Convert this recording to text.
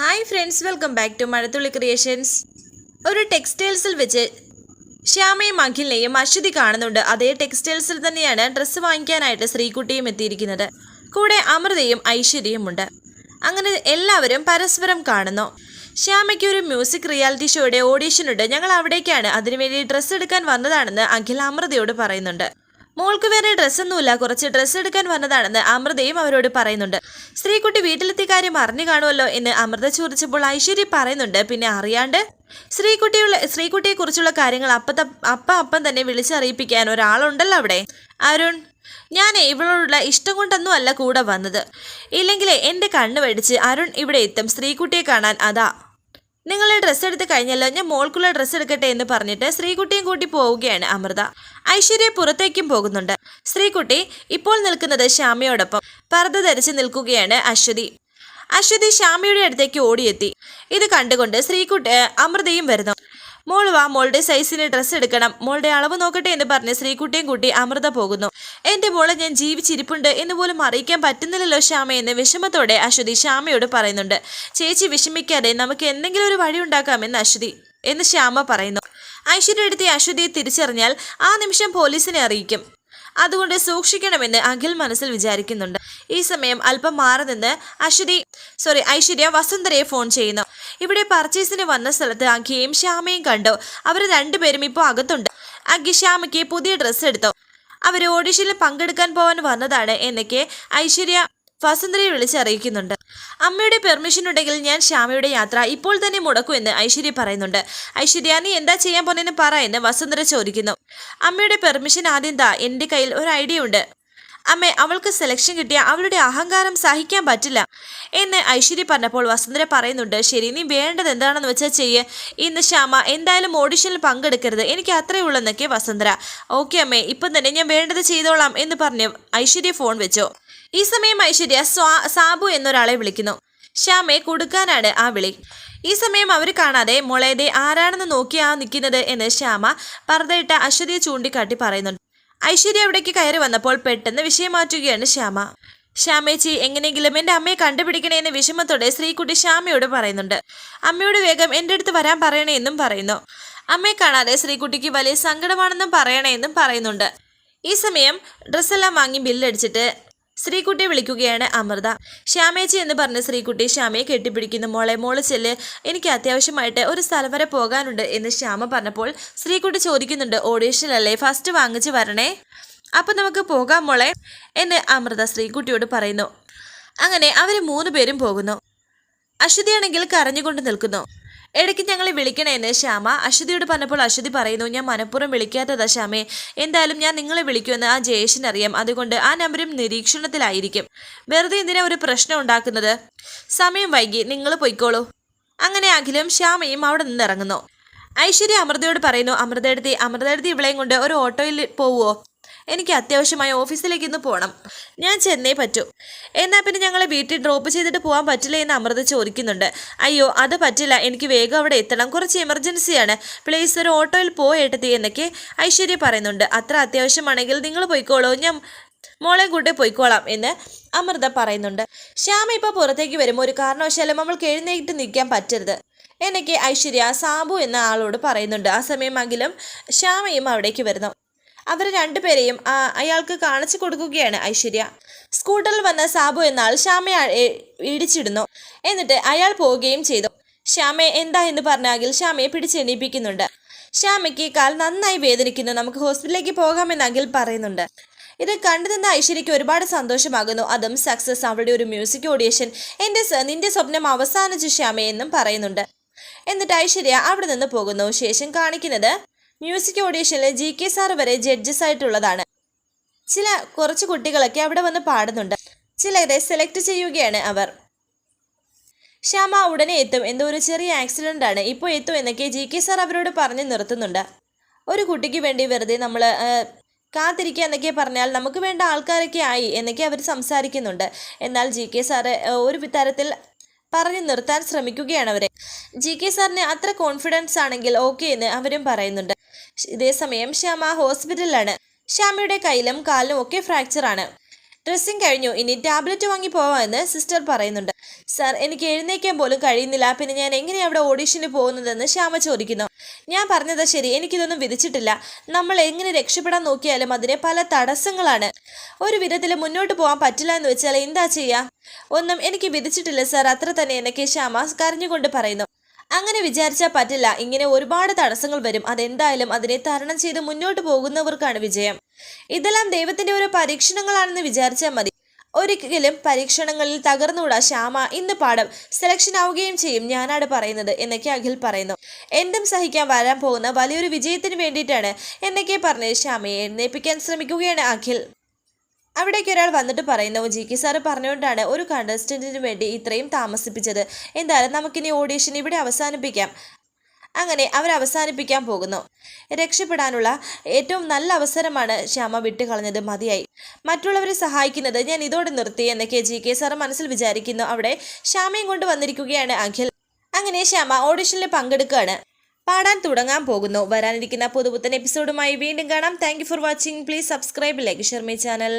Hi friends welcome back to Mazhathulli creations ഒരു ടെക്സ്റ്റൈൽസിൽ വെച്ച് ശ്യാമയും അഖിലിനെയും അശ്വതി കാണുന്നുണ്ട്. അതേ ടെക്സ്റ്റൈൽസിൽ തന്നെയാണ് ഡ്രസ്സ് വാങ്ങിക്കാനായിട്ട് ശ്രീകുട്ടിയും എത്തിയിരിക്കുന്നത്. കൂടെ അമൃതയും ഐശ്വര്യയും ഉണ്ട്. അങ്ങനെ എല്ലാവരും പരസ്പരം കാണുന്നു. ശ്യാമയ്ക്ക് ഒരു മ്യൂസിക് റിയാലിറ്റി ഷോയുടെ ഓഡീഷൻ ഉണ്ട്. ഞങ്ങൾ അവിടേക്കാണ്. അതിനുവേണ്ടി ഡ്രസ്സ് എടുക്കാൻ വന്നതാണെന്ന് അഖിൽ അമൃതയോട് പറയുന്നുണ്ട്. മോൾക്ക് വേറെ ഡ്രസ്സൊന്നുമില്ല. കുറച്ച് ഡ്രസ്സ് എടുക്കാൻ വന്നതാണെന്ന് അമൃതയും അവരോട് പറയുന്നുണ്ട്. സ്ത്രീക്കുട്ടി വീട്ടിലെത്തി കാര്യം അറിഞ്ഞു കാണുമല്ലോ എന്ന് അമൃത ചോദിച്ചപ്പോൾ ഐശ്വര്യ പറയുന്നുണ്ട്. പിന്നെ അറിയാണ്ട് സ്ത്രീക്കുട്ടിയുള്ള സ്ത്രീക്കുട്ടിയെ കുറിച്ചുള്ള കാര്യങ്ങൾ അപ്പത്ത അപ്പ അപ്പം തന്നെ വിളിച്ചറിയിപ്പിക്കാൻ ഒരാളുണ്ടല്ലോ അവിടെ. അരുൺ ഞാൻ ഇവളോടുള്ള ഇഷ്ടം കൊണ്ടൊന്നും അല്ല കൂടെ വന്നത്. ഇല്ലെങ്കിലേ എന്റെ കണ്ണ് വെടിച്ച് അരുൺ ഇവിടെ എത്തും. സ്ത്രീക്കുട്ടിയെ കാണാൻ അതാ. നിങ്ങൾ ഡ്രസ്സ് എടുത്ത് കഴിഞ്ഞല്ലോ ഞാൻ മോൾക്കുള്ള ഡ്രസ്സ് എടുക്കട്ടെ എന്ന് പറഞ്ഞിട്ട് ശ്രീകുട്ടിയും കൂട്ടി പോവുകയാണ് അമൃത. ഐശ്വര്യ പുറത്തേക്കും പോകുന്നുണ്ട്. ശ്രീകുട്ടി ഇപ്പോൾ നിൽക്കുന്നത് ശ്യാമയോടൊപ്പം പർദ്ദ ധരിച്ച് നിൽക്കുകയാണ് അശ്വതി. അശ്വതി ശ്യാമയുടെ അടുത്തേക്ക് ഓടിയെത്തി. ഇത് കണ്ടുകൊണ്ട് ശ്രീകുട്ടി അമൃതയും വരുന്നു. മോൾ വാ മോളുടെ സൈസിന് ഡ്രസ്സ് എടുക്കണം. മോളുടെ അളവ് നോക്കട്ടെ എന്ന് പറഞ്ഞ് ശ്രീകുട്ടിയും കൂട്ടി അമൃത പോകുന്നു. എന്റെ മോളെ ഞാൻ ജീവിച്ചിരിപ്പുണ്ട് എന്ന് പോലും അറിയിക്കാൻ പറ്റുന്നില്ലല്ലോ ശ്യാമയെന്ന് വിഷമത്തോടെ അശ്വതി ശ്യാമയോട് പറയുന്നുണ്ട്. ചേച്ചി വിഷമിക്കാതെ നമുക്ക് എന്തെങ്കിലും ഒരു വഴി ഉണ്ടാക്കാമെന്ന് അശ്വതി എന്ന് ശ്യാമ പറയുന്നു. ഐശ്വര്യ എടുത്തി അശ്വതിയെ തിരിച്ചറിഞ്ഞാൽ ആ നിമിഷം പോലീസിനെ അറിയിക്കും. അതുകൊണ്ട് സൂക്ഷിക്കണമെന്ന് അഖിൽ മനസ്സിൽ വിചാരിക്കുന്നുണ്ട്. ഈ സമയം അല്പം മാറി നിന്ന് അശ്വതി സോറി ഐശ്വര്യ വസുന്ധരയെ ഫോൺ ചെയ്യുന്നു. ഇവിടെ പർച്ചേസിന് വന്ന സ്ഥലത്ത് അഖിയും ശ്യാമയും കണ്ടു. അവർ രണ്ടുപേരും ഇപ്പോൾ അകത്തുണ്ട്. അഖി ശ്യാമയ്ക്ക് പുതിയ ഡ്രസ്സ് എടുത്തു. അവർ ഓഡിഷനിൽ പങ്കെടുക്കാൻ പോകാൻ വന്നതാണ് എന്നൊക്കെ ഐശ്വര്യ വസുന്ധരയെ വിളിച്ചറിയിക്കുന്നുണ്ട്. അമ്മയുടെ പെർമിഷൻ ഉണ്ടെങ്കിൽ ഞാൻ ശ്യാമയുടെ യാത്ര ഇപ്പോൾ തന്നെ മുടക്കൂ എന്ന് ഐശ്വര്യ പറയുന്നുണ്ട്. ഐശ്വര്യ നീ എന്താ ചെയ്യാൻ പോണെന്ന് പറ എന്ന് വസുന്ധര ചോദിക്കുന്നു. അമ്മയുടെ പെർമിഷൻ ആദ്യം താ എന്റെ കയ്യിൽ ഒരു ഐഡിയ ഉണ്ട്. അമ്മേ അവൾക്ക് സെലക്ഷൻ കിട്ടിയ അവളുടെ അഹങ്കാരം സഹിക്കാൻ പറ്റില്ല. എന്ന് ഐശ്വര്യ പറഞ്ഞപ്പോൾ വസുന്ധര പറയുന്നുണ്ട് ശരി നീ വേണ്ടത് എന്താണെന്ന് വെച്ചാൽ ചെയ്യ്. ഇന്ന് ശ്യാമ എന്തായാലും ഓഡിഷനിൽ പങ്കെടുക്കരുത്. എനിക്ക് അത്രയേ ഉള്ളെന്നൊക്കെ വസുന്ധര. ഓക്കെ അമ്മേ ഇപ്പം തന്നെ ഞാൻ വേണ്ടത് ചെയ്തോളാം എന്ന് പറഞ്ഞ് ഐശ്വര്യ ഫോൺ വെച്ചു. ഈ സമയം ഐശ്വര്യ സ്വാ സാബു എന്നൊരാളെ വിളിക്കുന്നു. ശ്യാമെ കൊടുക്കാനാണ് ആ വിളി. ഈ സമയം അവർ കാണാതെ മുളയതെ ആരാണെന്ന് നോക്കിയാ നിൽക്കുന്നത് എന്ന് ശ്യാമ പർദ്ദയിട്ട അശ്വതിയെ ചൂണ്ടിക്കാട്ടി പറയുന്നുണ്ട്. ഐശ്വര്യ അവിടേക്ക് കയറി വന്നപ്പോൾ പെട്ടെന്ന് വിഷയം മാറ്റുകയാണ് ശ്യാമ. ശ്യാമേച്ചി എങ്ങനെയെങ്കിലും എന്റെ അമ്മയെ കണ്ടുപിടിക്കണേ എന്ന വിഷമത്തോടെ ശ്രീകുട്ടി ശ്യാമയോട് പറയുന്നുണ്ട്. അമ്മയോട് വേഗം എന്റെ അടുത്ത് വരാൻ പറയണേ എന്നും പറയുന്നു. അമ്മയെ കാണാതെ ശ്രീകുട്ടിക്ക് വലിയ സങ്കടമാണെന്നും പറയണേ എന്നും പറയുന്നുണ്ട്. ഈ സമയം ഡ്രസ്സെല്ലാം വാങ്ങി ബില്ലടിച്ചിട്ട് ശ്രീകുട്ടി വിളിക്കുകയാണ് അമൃത. ശ്യാമേച്ചി എന്ന് പറഞ്ഞ് ശ്രീകുട്ടി ശ്യാമയെ കെട്ടിപ്പിടിക്കുന്നു. മോളെ മോൾ ചെല്ല്. എനിക്ക് അത്യാവശ്യമായിട്ട് ഒരു സ്ഥലം വരെ പോകാനുണ്ട് എന്ന് ശ്യാമ പറഞ്ഞപ്പോൾ ശ്രീകുട്ടി ചോദിക്കുന്നുണ്ട്. ഓഡീഷനിലല്ലേ ഫസ്റ്റ് വാങ്ങിച്ച് വരണേ? അപ്പം നമുക്ക് പോകാം മോളെ എന്ന് അമൃത ശ്രീകുട്ടിയോട് പറയുന്നു. അങ്ങനെ അവർ മൂന്ന് പേരും പോകുന്നു. അശ്വതിയാണെങ്കിൽ കരഞ്ഞുകൊണ്ട് നിൽക്കുന്നു. ഇടയ്ക്ക് ഞങ്ങളെ വിളിക്കണേന്ന് ശ്യാമ. അശ്വതിയോട് പറഞ്ഞപ്പോൾ അശ്വതി പറയുന്നു ഞാൻ മനഃപൂർവം വിളിക്കാത്തതാ ശ്യാമേ. എന്തായാലും ഞാൻ നിങ്ങളെ വിളിക്കുമെന്ന് ആ ജയേഷിനറിയാം അതുകൊണ്ട് ആ നമ്പരും നിരീക്ഷണത്തിലായിരിക്കും. വെറുതെ എന്തിനാ ഒരു പ്രശ്നം ഉണ്ടാക്കുന്നത്? സമയം വൈകി നിങ്ങൾ പൊയ്ക്കോളൂ. അങ്ങനെ അഖിലും ശ്യാമയും അവിടെ നിന്ന് ഇറങ്ങുന്നു ഐശ്വര്യ അമൃതയോട് പറയുന്നു അമൃതയെടുത്തി അമൃതയെടുത്തി ഇവിളെയും കൊണ്ട് ഒരു ഓട്ടോയിൽ പോവുമോ എനിക്ക് അത്യാവശ്യമായി ഓഫീസിലേക്ക് ഇന്ന് പോകണം ഞാൻ ചെന്നേ പറ്റൂ. എന്നാൽ പിന്നെ ഞങ്ങളെ വീട്ടിൽ ഡ്രോപ്പ് ചെയ്തിട്ട് പോകാൻ പറ്റില്ല എന്ന് അമൃത ചോദിക്കുന്നുണ്ട്. അയ്യോ അത് പറ്റില്ല. എനിക്ക് വേഗം അവിടെ എത്തണം. കുറച്ച് എമർജൻസിയാണ് പ്ലീസ് ഒരു ഓട്ടോയിൽ പോയേട്ടത്തി എന്നൊക്കെ ഐശ്വര്യ പറയുന്നുണ്ട്. അത്ര അത്യാവശ്യമാണെങ്കിൽ നിങ്ങൾ പോയിക്കോളൂ. ഞാൻ മോളെ കൂട്ടി പോയിക്കോളാം എന്ന് അമൃത പറയുന്നുണ്ട്. ശ്യാമ ഇപ്പോൾ പുറത്തേക്ക് വരുമ്പോൾ ഒരു കാരണവശാലും അവൾക്ക് എഴുന്നേറ്റ് നിൽക്കാൻ പറ്റരുത്. എന്നൊക്കെ ഐശ്വര്യ സാബു എന്ന ആളോട് പറയുന്നുണ്ട്. ആ സമയമെങ്കിലും ശ്യാമയും അവിടേക്ക് വരുന്നു. അവർ രണ്ടുപേരെയും അയാൾക്ക് കാണിച്ചു കൊടുക്കുകയാണ് ഐശ്വര്യ. സ്കൂട്ടറിൽ വന്ന സാബു എന്നാൾ ശ്യാമയെ ഇടിച്ചിടുന്നു. എന്നിട്ട് അയാൾ പോവുകയും ചെയ്തു. ശ്യാമയെ എന്താ എന്ന് പറഞ്ഞാകിൽ ശ്യാമയെ പിടിച്ചെണീപ്പിക്കുന്നുണ്ട്. ശ്യാമയ്ക്ക് കാൽ നന്നായി വേദനിക്കുന്നു. നമുക്ക് ഹോസ്പിറ്റലിലേക്ക് പോകാമെന്ന് അഖിൽ പറയുന്നുണ്ട്. ഇത് കണ്ടു നിന്ന ഐശ്വര്യയ്ക്ക് ഒരുപാട് സന്തോഷമാകുന്നു. അതും സക്സസ്. അവളുടെ ഒരു മ്യൂസിക് ഓഡിയേഷൻ എന്റെ നിന്റെ സ്വപ്നം അവസാനിച്ചു ശ്യാമയെന്നും പറയുന്നുണ്ട്. എന്നിട്ട് ഐശ്വര്യ അവിടെ നിന്ന് പോകുന്നു. ശേഷം കാണിക്കുന്നത് മ്യൂസിക് ഓഡീഷനിൽ ജി കെ സാർ വരെ ജഡ്ജസ് ആയിട്ടുള്ളതാണ് ചില കുറച്ച് കുട്ടികളൊക്കെ അവിടെ വന്ന് പാടുന്നുണ്ട്. ചിലരെ സെലക്ട് ചെയ്യുകയാണ് അവർ. ശ്യാമ ഉടനെ എത്തും. എന്തോ ഒരു ചെറിയ ആക്സിഡന്റ് ആണ്. ഇപ്പോൾ എത്തും എന്നൊക്കെ ജി കെ സാർ അവരോട് പറഞ്ഞ് നിർത്തുന്നുണ്ട്. ഒരു കുട്ടിക്ക് വേണ്ടി വെറുതെ നമ്മൾ കാത്തിരിക്കുക എന്നൊക്കെ പറഞ്ഞാൽ നമുക്ക് വേണ്ട ആൾക്കാരൊക്കെ ആയി എന്നൊക്കെ അവർ സംസാരിക്കുന്നുണ്ട്. എന്നാൽ ജി കെ സാറ് ഒരു തരത്തിൽ പറഞ്ഞു നിർത്താൻ ശ്രമിക്കുകയാണ് അവരെ. ജി കെ സാറിന് അത്ര കോൺഫിഡൻസ് ആണെങ്കിൽ ഓക്കെ എന്ന് അവരും പറയുന്നുണ്ട്. ഇതേസമയം ശ്യാമ ഹോസ്പിറ്റലിലാണ്. ശ്യാമയുടെ കയ്യിലും കാലിലും ഒക്കെ ഫ്രാക്ചർ ആണ്. ഡ്രസ്സിങ് കഴിഞ്ഞു. ഇനി ടാബ്ലറ്റ് വാങ്ങി പോവാമെന്ന് സിസ്റ്റർ പറയുന്നുണ്ട്. സർ എനിക്ക് എഴുന്നേക്കാൻ പോലും കഴിയുന്നില്ല. പിന്നെ ഞാൻ എങ്ങനെയാണ് അവിടെ ഓഡീഷന് പോകുന്നതെന്ന് ശ്യാമ ചോദിക്കുന്നു. ഞാൻ പറഞ്ഞത് ശരി. എനിക്കിതൊന്നും വിധിച്ചിട്ടില്ല. നമ്മൾ എങ്ങനെ രക്ഷപ്പെടാൻ നോക്കിയാലും അതിന് പല തടസ്സങ്ങളാണ്. ഒരു വിധത്തിൽ മുന്നോട്ട് പോകാൻ പറ്റില്ല എന്ന് വെച്ചാൽ എന്താ ചെയ്യുക ഒന്നും എനിക്ക് വിധിച്ചിട്ടില്ല സർ അത്ര തന്നെ എന്നൊക്കെ ശ്യാമ കരഞ്ഞുകൊണ്ട് പറയുന്നു. അങ്ങനെ വിചാരിച്ചാൽ പറ്റില്ല. ഇങ്ങനെ ഒരുപാട് തടസ്സങ്ങൾ വരും. അതെന്തായാലും അതിനെ തരണം ചെയ്ത് മുന്നോട്ട് പോകുന്നവർക്കാണ് വിജയം. ഇതെല്ലാം ദൈവത്തിന്റെ ഓരോ പരീക്ഷണങ്ങളാണെന്ന് വിചാരിച്ചാൽ മതി. ഒരിക്കലും പരീക്ഷണങ്ങളിൽ തകർന്നുകൂടാ ശ്യാമ. ഇന്ന് പാഠം സെലക്ഷൻ ആവുകയും ചെയ്യും. ഞാനാണ് പറയുന്നത് എന്നൊക്കെ അഖിൽ പറയുന്നു. എന്തും സഹിക്കാൻ വരാൻ പോകുന്ന വലിയൊരു വിജയത്തിന് വേണ്ടിയിട്ടാണ് എന്നൊക്കെ പറഞ്ഞ് ശ്യാമയെ എഴുന്നേൽപ്പിക്കാൻ ശ്രമിക്കുകയാണ് അഖിൽ. അവിടേക്ക് ഒരാൾ വന്നിട്ട് പറയുന്നു ജി കെ സാറ് പറഞ്ഞുകൊണ്ടാണ് ഒരു കണ്ടസ്റ്റന്റിന് വേണ്ടി ഇത്രയും താമസിപ്പിച്ചത്. എന്തായാലും നമുക്കിനി ഓഡീഷൻ ഇവിടെ അവസാനിപ്പിക്കാം. അങ്ങനെ അവർ അവസാനിപ്പിക്കാൻ പോകുന്നു. രക്ഷപ്പെടാനുള്ള ഏറ്റവും നല്ല അവസരമാണ് ശ്യാമ വിട്ടുകളഞ്ഞത് മതിയായി. മറ്റുള്ളവരെ സഹായിക്കുന്നത് ഞാൻ ഇതോടെ നിർത്തി എന്നൊക്കെ ജി കെ സാറ് മനസ്സിൽ വിചാരിക്കുന്നു. അവിടെ ശ്യാമയും കൊണ്ട് വന്നിരിക്കുകയാണ് അഖിൽ. അങ്ങനെ ശ്യാമ ഓഡിഷനിൽ പങ്കെടുക്കുകയാണ്. പാടാൻ തുടങ്ങാൻ പോകുന്നു. വരാനിരിക്കുന്ന പുതുപുത്തൻ എപ്പിസോഡുമായി വീണ്ടും കാണാം. Thank for watching please subscribe like share my channel